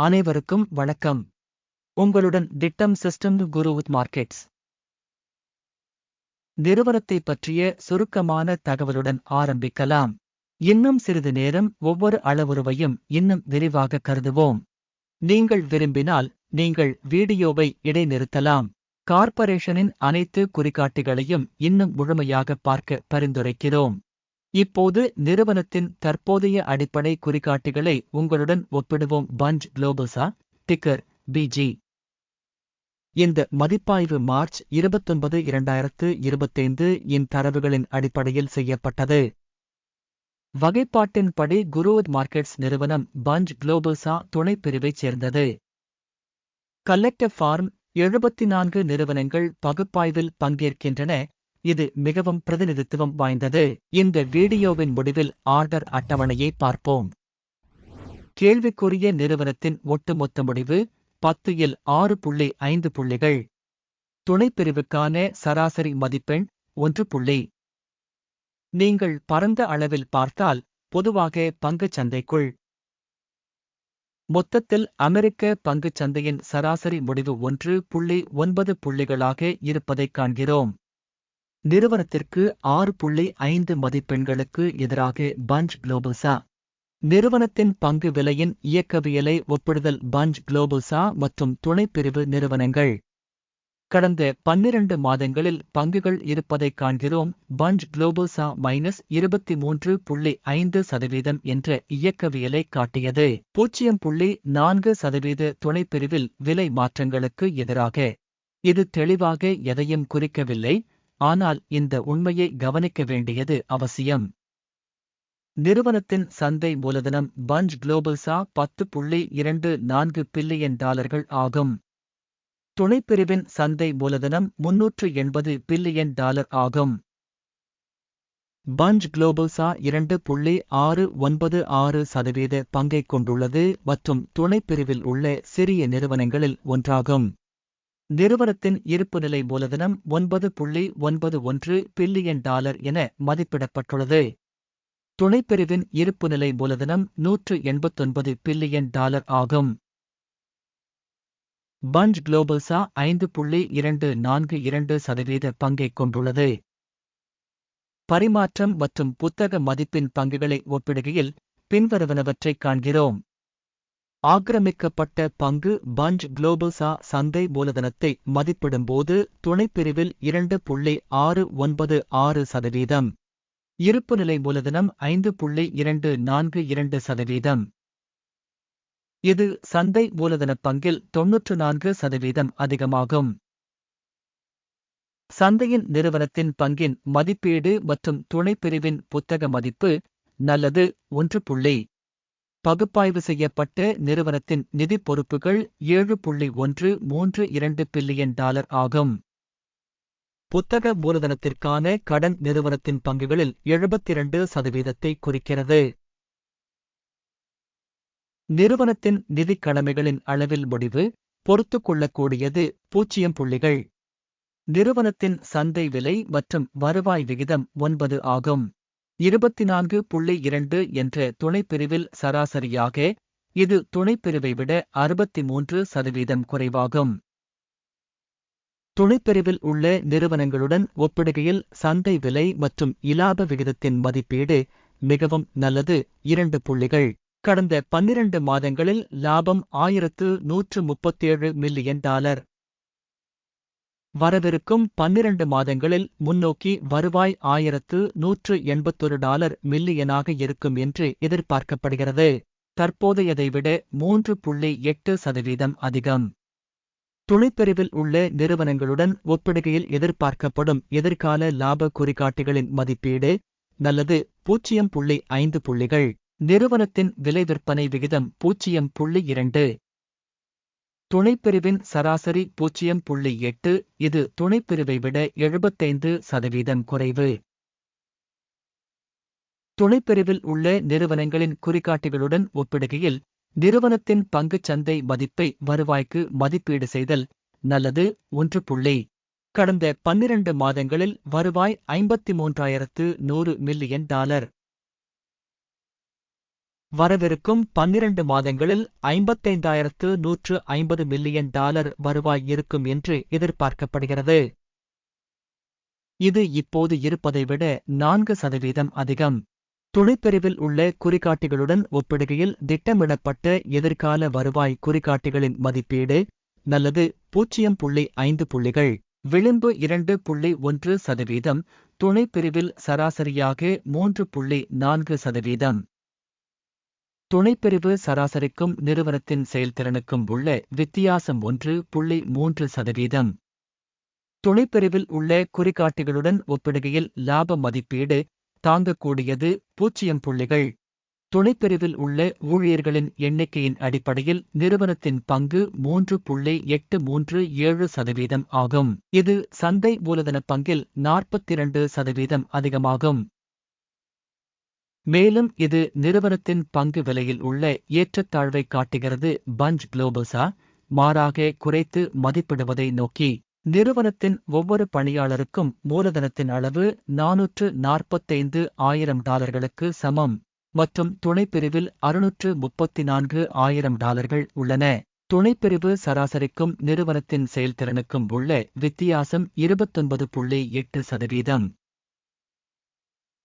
அனைவருக்கும் வணக்கம். உங்களுடன் திட்டம் சிஸ்டம் குரு மார்க்கெட்ஸ். நிறுவனத்தை பற்றிய சுருக்கமான தகவலுடன் ஆரம்பிக்கலாம். இன்னும் சிறிது நேரம் ஒவ்வொரு அளவுருவையும் இன்னும் விரிவாக கருதுவோம். நீங்கள் விரும்பினால் நீங்கள் வீடியோவை இடைநிறுத்தலாம். கார்ப்பரேஷனின் அனைத்து குறிகாட்டிகளையும் இன்னும் முழுமையாக பார்க்க பரிந்துரைக்கிறோம். இப்போது நிறுவனத்தின் தற்போதைய அடிப்படை குறிகாட்டிகளை உங்களுடன் ஒப்பிடுவோம். பஞ்ச் குளோபல்ஸா டிக்கர் பிஜி. இந்த மதிப்பாய்வு மார்ச் இருபத்தொன்பது இரண்டாயிரத்து இருபத்தைந்து இன் தரவுகளின் அடிப்படையில் செய்யப்பட்டது. வகைப்பாட்டின்படி குருவத் மார்க்கெட்ஸ் நிறுவனம் பஞ்ச் குளோபல்ஸா துணைப்பிரிவைச் சேர்ந்தது. கலெக்டிவ் ஃபார்ம் எழுபத்தி நான்கு நிறுவனங்கள் பகுப்பாய்வில் பங்கேற்கின்றன. இது மிகவும் பிரதிநிதித்துவம் வாய்ந்தது. இந்த வீடியோவின் முடிவில் ஆர்டர் அட்டவணையை பார்ப்போம். கேள்விக்குரிய நிறுவனத்தின் ஒட்டுமொத்த முடிவு பத்து இல் ஆறு புள்ளி ஐந்து புள்ளிகள். துணைப்பிரிவுக்கான சராசரி மதிப்பெண் ஒன்று புள்ளி. நீங்கள் பரந்த அளவில் பார்த்தால் பொதுவாக பங்குச் சந்தைக்குள். மொத்தத்தில் அமெரிக்க பங்குச் சந்தையின் சராசரி முடிவு ஒன்று புள்ளி ஒன்பது புள்ளிகளாக இருப்பதைக் காண்கிறோம். நிறுவனத்திற்கு ஆறு புள்ளி ஐந்து மதிப்பெண்களுக்கு எதிராக பஞ்ச் குளோபல்சா. நிறுவனத்தின் பங்கு விலையின் இயக்கவியலை ஒப்பிடுதல் பஞ்ச் குளோபல்சா மற்றும் துணைப்பிரிவு நிறுவனங்கள். கடந்த பன்னிரண்டு மாதங்களில் பங்குகள் இருப்பதைக் காண்கிறோம். பஞ்ச் குளோபல்சா மைனஸ் இருபத்தி மூன்று புள்ளி ஐந்து சதவீதம் என்ற இயக்கவியலை காட்டியது. பூஜ்ஜியம் புள்ளி நான்கு சதவீத துணைப்பிரிவில் விலை மாற்றங்களுக்கு எதிராக. இது தெளிவாக எதையும் குறிக்கவில்லை. ஆனால் இந்த உண்மையை கவனிக்க வேண்டியது அவசியம். நிறுவனத்தின் சந்தை மூலதனம் பஞ்ச் குளோபல்சா பத்து புள்ளி இரண்டு நான்கு பில்லியன் டாலர்கள் ஆகும். துணைப்பிரிவின் சந்தை மூலதனம் முன்னூற்று எண்பது பில்லியன் டாலர் ஆகும். பஞ்ச் குளோபல்சா இரண்டு புள்ளி ஆறு ஒன்பது ஆறு சதவீத பங்கைக் கொண்டுள்ளது மற்றும் துணைப்பிரிவில் உள்ள சிறிய நிறுவனங்களில் ஒன்றாகும். நிறுவனத்தின் இருப்புநிலை மூலதனம் ஒன்பது புள்ளி ஒன்பது ஒன்று பில்லியன் டாலர் என மதிப்பிடப்பட்டுள்ளது. துணைப்பிரிவின் இருப்பு நிலை மூலதனம் நூற்று எண்பத்தொன்பது பில்லியன் டாலர் ஆகும். பஞ்ச் குளோபல்சா ஐந்து புள்ளி இரண்டு நான்கு இரண்டு சதவீத பங்கைக் கொண்டுள்ளது. பரிமாற்றம் மற்றும் புத்தக மதிப்பின் பங்குகளை ஒப்பிடுகையில் பின்வருவனவற்றைக் காண்கிறோம். ஆக்கிரமிக்கப்பட்ட பங்கு பஞ்ச் குளோபல்சா சந்தை மூலதனத்தை மதிப்பிடும்போது துணைப்பிரிவில் இரண்டு புள்ளி ஆறு ஒன்பது ஆறு சதவீதம். இருப்புநிலை மூலதனம் ஐந்து புள்ளி இரண்டு நான்கு இரண்டு சதவீதம். இது சந்தை மூலதன பங்கில் தொன்னூற்று நான்கு சதவீதம் அதிகமாகும். சந்தையின் நிறுவனத்தின் பங்கின் மதிப்பீடு மற்றும் துணைப்பிரிவின் புத்தக மதிப்பு நல்லது ஒன்று புள்ளி பகுப்பாய்வு செய்யப்பட்ட நிறுவனத்தின் நிதி பொறுப்புகள் ஏழு புள்ளி ஒன்று மூன்று இரண்டு பில்லியன் டாலர் ஆகும். புத்தக மூலதனத்திற்கான கடன் நிறுவனத்தின் பங்குகளில் எழுபத்திரண்டு சதவீதத்தை குறிக்கிறது. நிறுவனத்தின் நிதிக் கடமைகளின் அளவில் முடிவு பொறுத்துக்கொள்ளக்கூடியது பூஜ்ஜியம் புள்ளிகள். நிறுவனத்தின் சந்தை விலை மற்றும் வருவாய் விகிதம் ஒன்பது ஆகும். இருபத்தி நான்கு புள்ளி இரண்டு என்ற துணைப்பிரிவில் சராசரியாக இது துணைப்பிரிவை விட அறுபத்தி மூன்று சதவீதம் குறைவாகும். துணைப்பிரிவில் உள்ள நிறுவனங்களுடன் ஒப்பிடுகையில் சந்தை விலை மற்றும் இலாப விகிதத்தின் மதிப்பீடு மிகவும் நல்லது. இரண்டு புள்ளிகள். கடந்த பன்னிரண்டு மாதங்களில் லாபம் ஆயிரத்து நூற்று முப்பத்தேழு மில்லியன் டாலர். வரவிருக்கும் பன்னிரண்டு மாதங்களில் முன்னோக்கி வருவாய் ஆயிரத்து நூற்று எண்பத்தொரு டாலர் மில்லியனாக இருக்கும் என்று எதிர்பார்க்கப்படுகிறது. தற்போதையதை விட மூன்று புள்ளி எட்டு சதவீதம் அதிகம். துணைப்பிரிவில் உள்ள நிறுவனங்களுடன் ஒப்பிடுகையில் எதிர்பார்க்கப்படும் எதிர்கால லாப குறிகாட்டிகளின் மதிப்பீடு நல்லது பூஜ்ஜியம் புள்ளி ஐந்து புள்ளிகள். நிறுவனத்தின் விலை விற்பனை விகிதம் பூஜ்ஜியம் புள்ளி இரண்டு. துணைப்பிரிவின் சராசரி பூஜ்ஜியம் புள்ளி எட்டு இது துணைப்பிரிவை விட எழுபத்தைந்து சதவீதம் குறைவு. துணைப்பிரிவில் உள்ள நிறுவனங்களின் குறிகாட்டிகளுடன் ஒப்பிடுகையில் நிறுவனத்தின் பங்குச் சந்தை மதிப்பை வருவாய்க்கு மதிப்பீடு செய்தல் நல்லது ஒன்று புள்ளி. கடந்த பன்னிரண்டு மாதங்களில் வருவாய் ஐம்பத்தி மூன்றாயிரத்து நூறு மில்லியன் டாலர். வரவிருக்கும் பன்னிரண்டு மாதங்களில் ஐம்பத்தைந்தாயிரத்து நூற்று ஐம்பது மில்லியன் டாலர் வருவாய் இருக்கும் என்று எதிர்பார்க்கப்படுகிறது. இது இப்போது இருப்பதை விட நான்கு சதவீதம் அதிகம். துணைப்பிரிவில் உள்ள குறிகாட்டிகளுடன் ஒப்பிடுகையில் திட்டமிடப்பட்ட எதிர்கால வருவாய் குறிகாட்டிகளின் மதிப்பீடு நல்லது பூஜ்ஜியம் புள்ளி ஐந்து புள்ளிகள். விளிம்பு இரண்டு புள்ளி ஒன்று சதவீதம். துணைப்பிரிவில் சராசரியாக மூன்று புள்ளி நான்கு சதவீதம். துணைப்பிரிவு சராசரிக்கும் நிறுவனத்தின் செயல்திறனுக்கும் உள்ள வித்தியாசம் ஒன்று புள்ளி மூன்று சதவீதம். துணைப்பிரிவில் உள்ள குறிகாட்டிகளுடன் ஒப்பிடுகையில் லாப மதிப்பீடு தாங்கக்கூடியது பூஜ்ஜியம் புள்ளிகள். துணைப்பிரிவில் உள்ள ஊழியர்களின் எண்ணிக்கையின் அடிப்படையில் நிறுவனத்தின் பங்கு மூன்று புள்ளி எட்டு மூன்று ஏழு சதவீதம் ஆகும். இது சந்தை மூலதன பங்கில் நாற்பத்திரண்டு சதவீதம் அதிகமாகும். மேலும் இது நிறுவனத்தின் பங்கு விலையில் உள்ள ஏற்றத்தாழ்வை காட்டுகிறது பஞ்ச் குளோபல்ஸா. மாறாக குறைத்து மதிப்பிடுவதை நோக்கி நிறுவனத்தின் ஒவ்வொரு பணியாளருக்கும் மூலதனத்தின் அளவு நானூற்று நாற்பத்தைந்து ஆயிரம் டாலர்களுக்கு சமம் மற்றும் துணைப்பிரிவில் அறுநூற்று முப்பத்தி நான்கு ஆயிரம் டாலர்கள் உள்ளன. துணைப்பிரிவு சராசரிக்கும் நிறுவனத்தின் செயல்திறனுக்கும் உள்ள வித்தியாசம் இருபத்தொன்பது புள்ளி எட்டு சதவீதம்.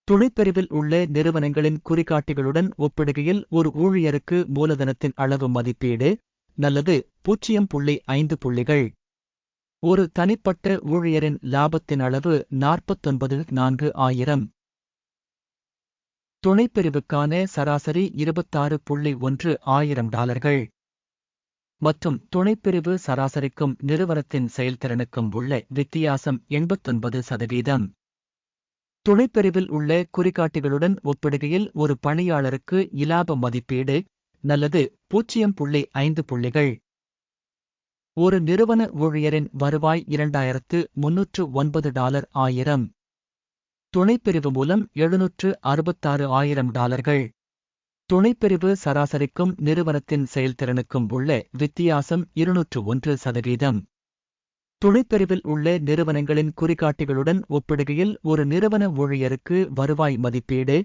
துணைப்பிரிவில் உள்ள நிறுவனங்களின் குறிகாட்டிகளுடன் ஒப்பிடுகையில் ஒரு ஊழியருக்கு மூலதனத்தின் அளவு மதிப்பீடு நல்லது பூஜ்ஜியம் புள்ளி ஐந்து புள்ளிகள். ஒரு தனிப்பட்ட ஊழியரின் லாபத்தின் அளவு நாற்பத்தொன்பது நான்கு ஆயிரம். துணைப்பிரிவுக்கான சராசரி இருபத்தாறு புள்ளி ஒன்று ஆயிரம் டாலர்கள். மற்றும் துணைப்பிரிவு சராசரிக்கும் நிறுவனத்தின் செயல்திறனுக்கும் உள்ள வித்தியாசம் எண்பத்தொன்பது சதவீதம். துணைப்பிரிவில் உள்ள குறிகாட்டிகளுடன் ஒப்பிடுகையில் ஒரு பணியாளருக்கு இலாப மதிப்பீடு நல்லது பூஜ்ஜியம் புள்ளி ஐந்து புள்ளிகள். ஒரு நிறுவன ஊழியரின் வருவாய் இரண்டாயிரத்து முன்னூற்று ஒன்பது டாலர் ஆயிரம். துணைப்பிரிவு மூலம் எழுநூற்று அறுபத்தாறு ஆயிரம் டாலர்கள். துணைப்பிரிவு சராசரிக்கும் நிறுவனத்தின் செயல்திறனுக்கும் உள்ள வித்தியாசம் இருநூற்று ஒன்று சதவீதம். துணைப்பிரிவில் உள்ள நிறுவனங்களின் குறிகாட்டிகளுடன் ஒப்பிடுகையில் ஒரு நிறுவன ஊழியருக்கு வருவாய் மதிப்பீடு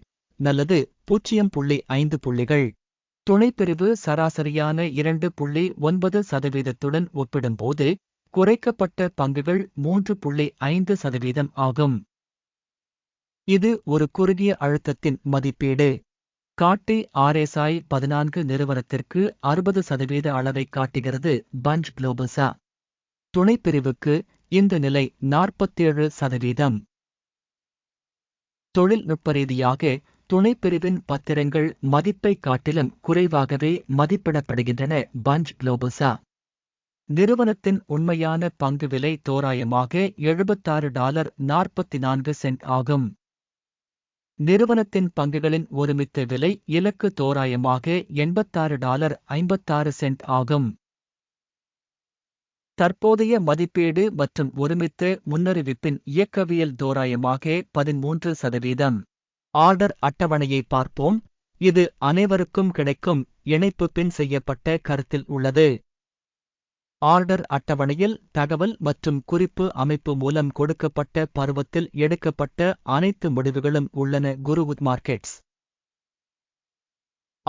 நல்லது பூஜ்ஜியம் புள்ளி ஐந்து புள்ளிகள். துணைப்பிரிவு சராசரியான இரண்டு புள்ளி ஒன்பது சதவீதத்துடன் ஒப்பிடும்போது குறைக்கப்பட்ட பங்குகள் மூன்று புள்ளி ஐந்து சதவீதம் ஆகும். இது ஒரு குறுகிய அழுத்தத்தின் மதிப்பீடு. காட்டி ஆர்எஸ்ஐ பதினான்கு நிறுவனத்திற்கு அறுபது சதவீத அளவை காட்டுகிறது பஞ்ச் குளோபல்ஸா துணைப்பிரிவுக்கு இந்த நிலை நாற்பத்தேழு சதவீதம். தொழில்நுட்ப ரீதியாக துணைப்பிரிவின் பத்திரங்கள் மதிப்பை காட்டிலும் குறைவாகவே மதிப்பிடப்படுகின்றன பஞ்ச் குளோபல்ஸா நிறுவனத்தின் உண்மையான பங்கு விலை தோராயமாக எழுபத்தாறு டாலர் நாற்பத்தி நான்கு சென்ட் ஆகும். நிறுவனத்தின் பங்குகளின் ஒருமித்த விலை இலக்கு தோராயமாக எண்பத்தாறு டாலர் ஐம்பத்தாறு சென்ட் ஆகும். தற்போதைய மதிப்பீடு மற்றும் ஒருமித்த முன்னறிவிப்பின் இயக்கவியல் தோராயமாக பதிமூன்று சதவீதம். ஆர்டர் அட்டவணையை பார்ப்போம். இது அனைவருக்கும் கிடைக்கும் இணைப்பு பின் செய்யப்பட்ட கருத்தில் உள்ளது. ஆர்டர் அட்டவணையில் தகவல் மற்றும் குறிப்பு அமைப்பு மூலம் கொடுக்கப்பட்ட பருவத்தில் எடுக்கப்பட்ட அனைத்து முடிவுகளும் உள்ளன. குருவுத் மார்க்கெட்ஸ்.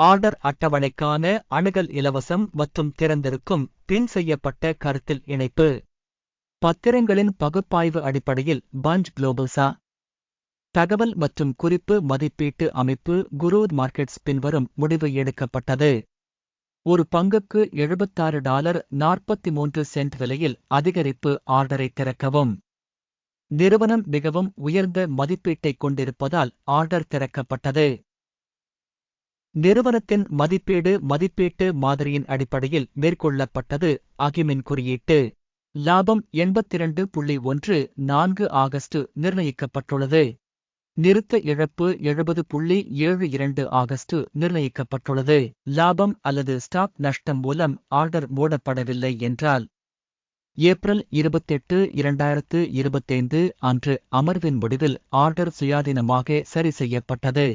ஆர்டர் அட்டவணைக்கான அணுகல் இலவசம் மற்றும் திறந்திருக்கும் பின் செய்யப்பட்ட கருத்தில் இணைப்பு. பத்திரங்களின் பகுப்பாய்வு அடிப்படையில் பஞ்ச் குளோபல்ஸா தகவல் மற்றும் குறிப்பு மதிப்பீட்டு அமைப்பு குரூர் மார்க்கெட்ஸ் பின்வரும் முடிவு எடுக்கப்பட்டது. ஒரு பங்குக்கு எழுபத்தாறு டாலர் நாற்பத்தி மூன்று சென்ட் விலையில் அதிகரிப்பு ஆர்டரை திறக்கவும். நிறுவனம் மிகவும் உயர்ந்த மதிப்பீட்டைக் கொண்டிருப்பதால் ஆர்டர் திறக்கப்பட்டது. நிறுவனத்தின் மதிப்பீடு மதிப்பீட்டு மாதிரியின் அடிப்படையில் மேற்கொள்ளப்பட்டது அகிமின் குறியீட்டு. லாபம் எண்பத்திரண்டு புள்ளி ஒன்று நான்கு ஆகஸ்ட் நிர்ணயிக்கப்பட்டுள்ளது. நிறுத்த இழப்பு எழுபது புள்ளி ஏழு இரண்டு ஆகஸ்ட் நிர்ணயிக்கப்பட்டுள்ளது. லாபம் அல்லது ஸ்டாக் நஷ்டம் மூலம் ஆர்டர் மூடப்படவில்லை என்றால் ஏப்ரல் இருபத்தெட்டு இரண்டாயிரத்து இருபத்தைந்து அன்று அமர்வின் முடிவில் ஆர்டர் சுயாதீனமாக சரி செய்யப்பட்டது.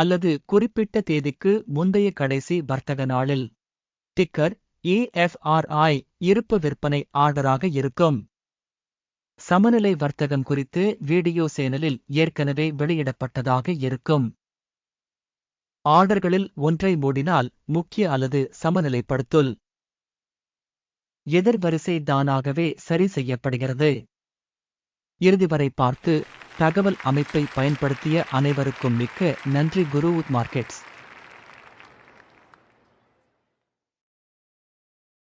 அல்லது குறிப்பிட்ட தேதிக்கு முந்தைய கடைசி வர்த்தக நாளில். டிக்கர் ஏஎஃப்ஆர்ஐ இருப்பு விற்பனை ஆர்டராக இருக்கும். சமநிலை வர்த்தகம் குறித்து வீடியோ சேனலில் ஏற்கனவே வெளியிடப்பட்டதாக இருக்கும். ஆர்டர்களில் ஒன்றை மூடினால் முக்கிய அல்லது சமநிலைப்படுத்துல். எதிர்வரிசை தானாகவே சரி செய்யப்படுகிறது. இறுதி வரை பார்த்து தகவல் அமைப்பை பயன்படுத்திய அனைவருக்கும் மிக்க நன்றி குரு மார்க்கெட்ஸ்.